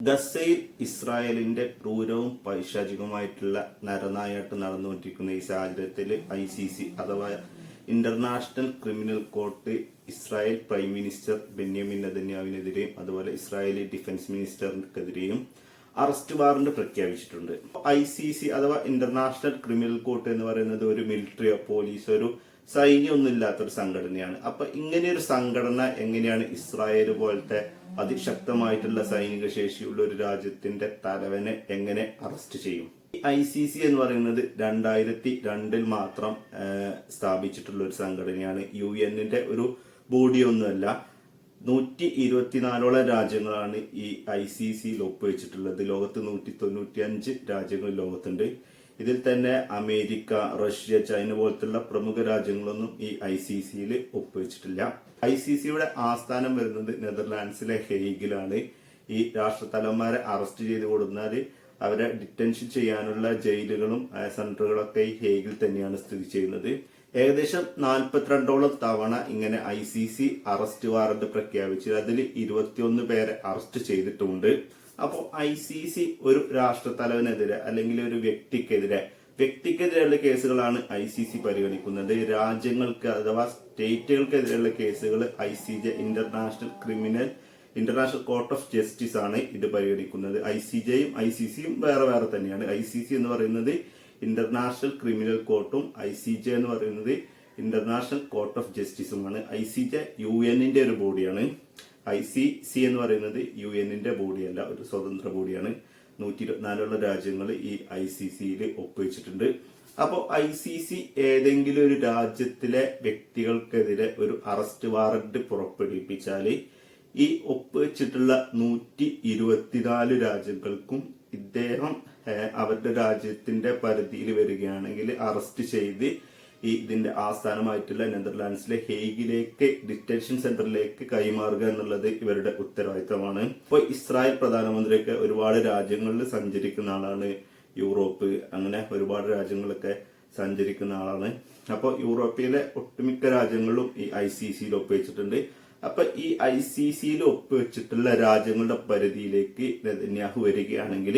ഗസയിൽ ഇസ്രായേലിന്റെ ക്രൂരവും പൈശാചികവുമായിട്ടുള്ള നരനായാട്ട് നടന്നുകൊണ്ടിരിക്കുന്ന ഈ സാഹചര്യത്തിൽ ഐ സി സി അഥവാ international criminal court Israel prime minister Benjamin നദന്യാവിനെതിരെയും അതുപോലെ ഇസ്രായേലി ഡിഫൻസ് മിനിസ്റ്റർക്കെതിരെയും അറസ്റ്റ് വാറന്റ് പ്രഖ്യാപിച്ചിട്ടുണ്ട്. ഐ സി സി അഥവാ ഇന്റർനാഷണൽ ക്രിമിനൽ കോർട്ട് എന്ന് പറയുന്നത് ഒരു മിലിറ്ററിയോ പോലീസോ ഒരു സൈന്യമൊന്നും ഇല്ലാത്തൊരു സംഘടനയാണ്. അപ്പൊ ഇങ്ങനെയൊരു സംഘടന എങ്ങനെയാണ് ഇസ്രായേൽ പോലത്തെ അതിശക്തമായിട്ടുള്ള സൈനിക ശേഷിയുള്ള ഒരു രാജ്യത്തിന്റെ തലവനെ എങ്ങനെ അറസ്റ്റ് ചെയ്യും? ഐ സി സി എന്ന് പറയുന്നത് രണ്ടായിരത്തി രണ്ടിൽ മാത്രം സ്ഥാപിച്ചിട്ടുള്ള ഒരു സംഘടനയാണ്. യു എന്നിന്റെ ഒരു ബോഡിയൊന്നുമല്ല നൂറ്റി ഇരുപത്തിനാലോളം രാജ്യങ്ങളാണ് ഈ ഐ സി സിയിൽ ഒപ്പുവെച്ചിട്ടുള്ളത്. ലോകത്ത് നൂറ്റി തൊണ്ണൂറ്റി അഞ്ച് രാജ്യങ്ങൾ ലോകത്തുണ്ട്. ഇതിൽ തന്നെ അമേരിക്ക റഷ്യ ചൈന പോലത്തുള്ള പ്രമുഖ രാജ്യങ്ങളൊന്നും ഈ ഐ സി സിയിൽ ഒപ്പുവെച്ചിട്ടില്ല. ഐ സി സിയുടെ ആസ്ഥാനം വരുന്നത് നെതർലാൻഡ്സിലെ ഹെയ്ഗിലാണ് ഈ രാഷ്ട്രത്തലവന്മാരെ അറസ്റ്റ് ചെയ്ത് കൊടുത്താൽ അവരെ ഡിറ്റൻഷൻ ചെയ്യാനുള്ള ജയിലുകളും സെന്ററുകളൊക്കെ ഈ ഹേഗിൽ തന്നെയാണ് സ്ഥിതി ചെയ്യുന്നത്. ഏകദേശം നാൽപ്പത്തിരണ്ടോളം തവണ ഇങ്ങനെ I C C arrest warrant പ്രഖ്യാപിച്ചു. അതിൽ ഇരുപത്തിയൊന്ന് പേരെ അറസ്റ്റ് ചെയ്തിട്ടുണ്ട്. അപ്പോൾ ഐ സി സി ഒരു രാഷ്ട്രത്തലവനെതിരെ അല്ലെങ്കിൽ ഒരു വ്യക്തിക്കെതിരെ വ്യക്തിക്കെതിരെയുള്ള കേസുകളാണ് ഐ സി സി പരിഗണിക്കുന്നത്. രാജ്യങ്ങൾക്ക് അഥവാ സ്റ്റേറ്റുകൾക്കെതിരെയുള്ള കേസുകൾ I C J international criminal international court of justice ആണ് ഇത് പരിഗണിക്കുന്നത്. ഐ സി ജെയും ഐ സി സിയും വേറെ വേറെ തന്നെയാണ്. ഐ സി സി എന്ന് പറയുന്നത് ഇന്റർനാഷണൽ ക്രിമിനൽ കോർട്ടും ഐ സി ജെ എന്ന് പറയുന്നത് ഇന്റർനാഷണൽ കോർട്ട് ഓഫ് ജസ്റ്റിസുമാണ് ഐ സി ജെ യു എന്നിന്റെ ഒരു ബോഡിയാണ്. ഐ സി സി എന്ന് പറയുന്നത് യു എന്നിന്റെ ബോഡിയല്ല ഒരു സ്വതന്ത്ര ബോഡിയാണ്. നൂറ്റി ഇരുപത്തിനാലുള്ള രാജ്യങ്ങൾ ഈ ഐ സി സിയിൽ ഒപ്പുവെച്ചിട്ടുണ്ട്. അപ്പോൾ ഐ സി സി ഏതെങ്കിലും ഒരു രാജ്യത്തിലെ വ്യക്തികൾക്കെതിരെ ഒരു അറസ്റ്റ് വാറന്റ് പുറപ്പെടുവിപ്പിച്ചാൽ ഈ ഒപ്പുവെച്ചിട്ടുള്ള നൂറ്റി ഇരുപത്തിനാല് രാജ്യങ്ങൾക്കും ഇദ്ദേഹം അവരുടെ രാജ്യത്തിന്റെ പരിധിയിൽ വരികയാണെങ്കിൽ അറസ്റ്റ് ചെയ്ത് ഈ ഇതിന്റെ ആസ്ഥാനമായിട്ടുള്ള നെതർലാൻഡ്സിലെ ഹേഗിലേക്ക് ഡിറ്റൻഷൻ സെന്ററിലേക്ക് കൈമാറുക എന്നുള്ളത് ഇവരുടെ ഉത്തരവാദിത്തമാണ്. ഇപ്പോൾ ഇസ്രായേൽ പ്രധാനമന്ത്രിയൊക്കെ ഒരുപാട് രാജ്യങ്ങളിൽ സഞ്ചരിക്കുന്ന ആളാണ്. യൂറോപ്പ് അങ്ങനെ ഒരുപാട് രാജ്യങ്ങളൊക്കെ സഞ്ചരിക്കുന്ന ആളാണ്. അപ്പോൾ യൂറോപ്പിലെ ഒട്ടുമിക്ക രാജ്യങ്ങളും ഈ ഐ സി സിയിൽ ഒപ്പുവെച്ചിട്ടുണ്ട്. അപ്പൊ ഈ ഐ സി സിയിൽ ഒപ്പുവെച്ചിട്ടുള്ള രാജ്യങ്ങളുടെ പരിധിയിലേക്ക് നെതന്യാഹു വരികയാണെങ്കിൽ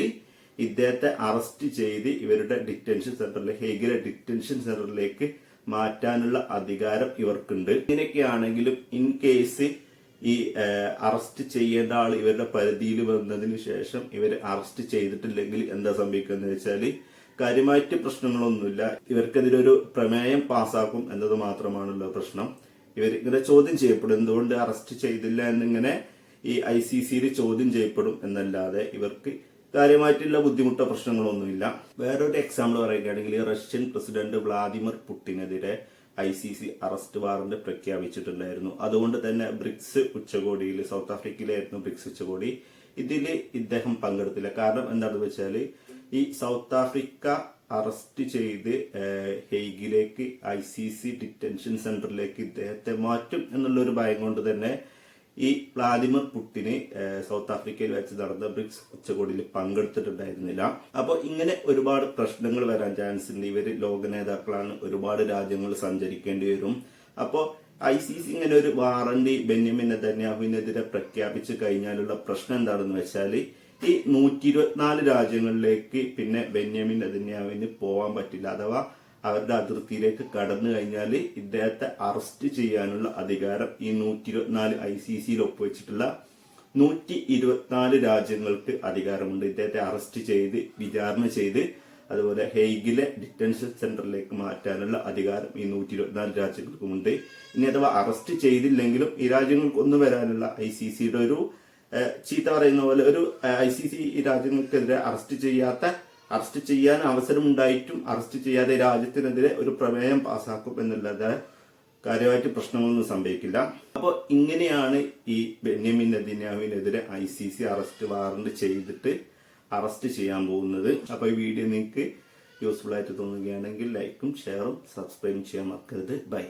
ഇദ്ദേഹത്തെ അറസ്റ്റ് ചെയ്ത് ഇവരുടെ ഡിറ്റൻഷൻ സെന്ററിലെ ഹേഗിലെ ഡിറ്റൻഷൻ സെന്ററിലേക്ക് മാറ്റാനുള്ള അധികാരം ഇവർക്കുണ്ട്. ഇങ്ങനെയൊക്കെയാണെങ്കിലും ഇൻ കേസ് ഈ അറസ്റ്റ് ചെയ്യേണ്ട ആൾ ഇവരുടെ പരിധിയിൽ വന്നതിന് ശേഷം ഇവരെ അറസ്റ്റ് ചെയ്തിട്ടില്ലെങ്കിൽ എന്താ സംഭവിക്കുന്നത് വെച്ചാൽ കാര്യമായിട്ട് പ്രശ്നങ്ങളൊന്നുമില്ല. ഇവർക്കെതിരെ ഒരു പ്രമേയം പാസ്സാക്കും എന്നത് മാത്രമാണല്ലോ പ്രശ്നം. ഇവർ ഇങ്ങനെ ചോദ്യം ചെയ്യപ്പെടും. എന്തുകൊണ്ട് അറസ്റ്റ് ചെയ്തില്ല എന്നിങ്ങനെ ഈ ഐ സി സിയിൽ ചോദ്യം ചെയ്യപ്പെടും എന്നല്ലാതെ ഇവർക്ക് കാര്യമായിട്ടുള്ള ബുദ്ധിമുട്ടോ പ്രശ്നങ്ങളൊന്നുമില്ല വേറൊരു എക്സാമ്പിൾ പറയുകയാണെങ്കിൽ Russian president Vladimir പുട്ടിനെതിരെ I C C arrest warrant പ്രഖ്യാപിച്ചിട്ടുണ്ടായിരുന്നു. അതുകൊണ്ട് തന്നെ ബ്രിക്സ് ഉച്ചകോടിയിൽ സൗത്ത് ആഫ്രിക്കയിലായിരുന്നു ബ്രിക്സ് ഉച്ചകോടി. ഇതിൽ ഇദ്ദേഹം പങ്കെടുത്തില്ല. കാരണം എന്താണെന്ന് വെച്ചാൽ ഈ സൗത്ത് ആഫ്രിക്ക അറസ്റ്റ് ചെയ്ത് ഹെയ്ഗിലേക്ക് ഐ സി സി ഡിറ്റൻഷൻ സെന്ററിലേക്ക് ഇദ്ദേഹത്തെ മാറ്റും എന്നുള്ളൊരു ഭയം കൊണ്ട് തന്നെ ഈ വ്ളാദിമിർ പുട്ടിന് സൗത്ത് ആഫ്രിക്കയിൽ വെച്ച് നടന്ന ബ്രിക്സ് ഉച്ചകോടിയിൽ പങ്കെടുത്തിട്ടുണ്ടായിരുന്നില്ല. അപ്പോൾ ഇങ്ങനെ ഒരുപാട് പ്രശ്നങ്ങൾ വരാൻ ചാൻസ് ഉണ്ട് ഇവർ ലോക നേതാക്കളാണ്. ഒരുപാട് രാജ്യങ്ങൾ സഞ്ചരിക്കേണ്ടി വരും. അപ്പോൾ ഐ സി സി ഇങ്ങനെ ഒരു വാറണ്ടി ബെന്യമിൻ നെതന്യാഹുവിനെതിരെ പ്രഖ്യാപിച്ചു കഴിഞ്ഞാലുള്ള പ്രശ്നം എന്താണെന്ന് വെച്ചാൽ ഈ നൂറ്റി ഇരുപത്തിനാല് രാജ്യങ്ങളിലേക്ക് പിന്നെ ബെന്യാമിൻ നെതന്യാഹുവിന് പോകാൻ പറ്റില്ല. അഥവാ അവരുടെ അതിർത്തിയിലേക്ക് കടന്നു കഴിഞ്ഞാൽ ഇദ്ദേഹത്തെ അറസ്റ്റ് ചെയ്യാനുള്ള അധികാരം ഈ നൂറ്റി ഇരുപത്തിനാല് ഐ സി സിയിൽ ഒപ്പുവെച്ചിട്ടുള്ള നൂറ്റി ഇരുപത്തിനാല് രാജ്യങ്ങൾക്ക് അധികാരമുണ്ട്. ഇദ്ദേഹത്തെ അറസ്റ്റ് ചെയ്ത് വിചാരണ ചെയ്ത് അതുപോലെ ഹെയ്ഗിലെ ഡിറ്റൻഷൻ സെന്ററിലേക്ക് മാറ്റാനുള്ള അധികാരം ഈ നൂറ്റി ഇരുപത്തിനാല് രാജ്യങ്ങൾക്കുമുണ്ട്. ഇനി അഥവാ അറസ്റ്റ് ചെയ്തില്ലെങ്കിലും ഈ രാജ്യങ്ങൾക്കൊന്നും വരാനുള്ള ഐ സി സിയുടെ ഒരു ചീത്ത പറയുന്ന പോലെ ഒരു ഐ സി സി രാജ്യങ്ങൾക്കെതിരെ അറസ്റ്റ് ചെയ്യാത്ത അറസ്റ്റ് ചെയ്യാൻ അവസരമുണ്ടായിട്ടും അറസ്റ്റ് ചെയ്യാതെ രാജ്യത്തിനെതിരെ ഒരു പ്രമേയം പാസാക്കും എന്നുള്ളത് കാര്യമായിട്ട് പ്രശ്നങ്ങളൊന്നും സംഭവിക്കില്ല. അപ്പോൾ ഇങ്ങനെയാണ് ഈ Benjamin നെതിന്യാഹുവിനെതിരെ I C C arrest warrant ചെയ്തിട്ട് അറസ്റ്റ് ചെയ്യാൻ പോകുന്നത്. അപ്പോൾ ഈ വീഡിയോ നിങ്ങൾക്ക് യൂസ്ഫുൾ ആയിട്ട് തോന്നുകയാണെങ്കിൽ ലൈക്കും ഷെയറും സബ്സ്ക്രൈബും ചെയ്യാൻ മറക്കരുത്. ബൈ.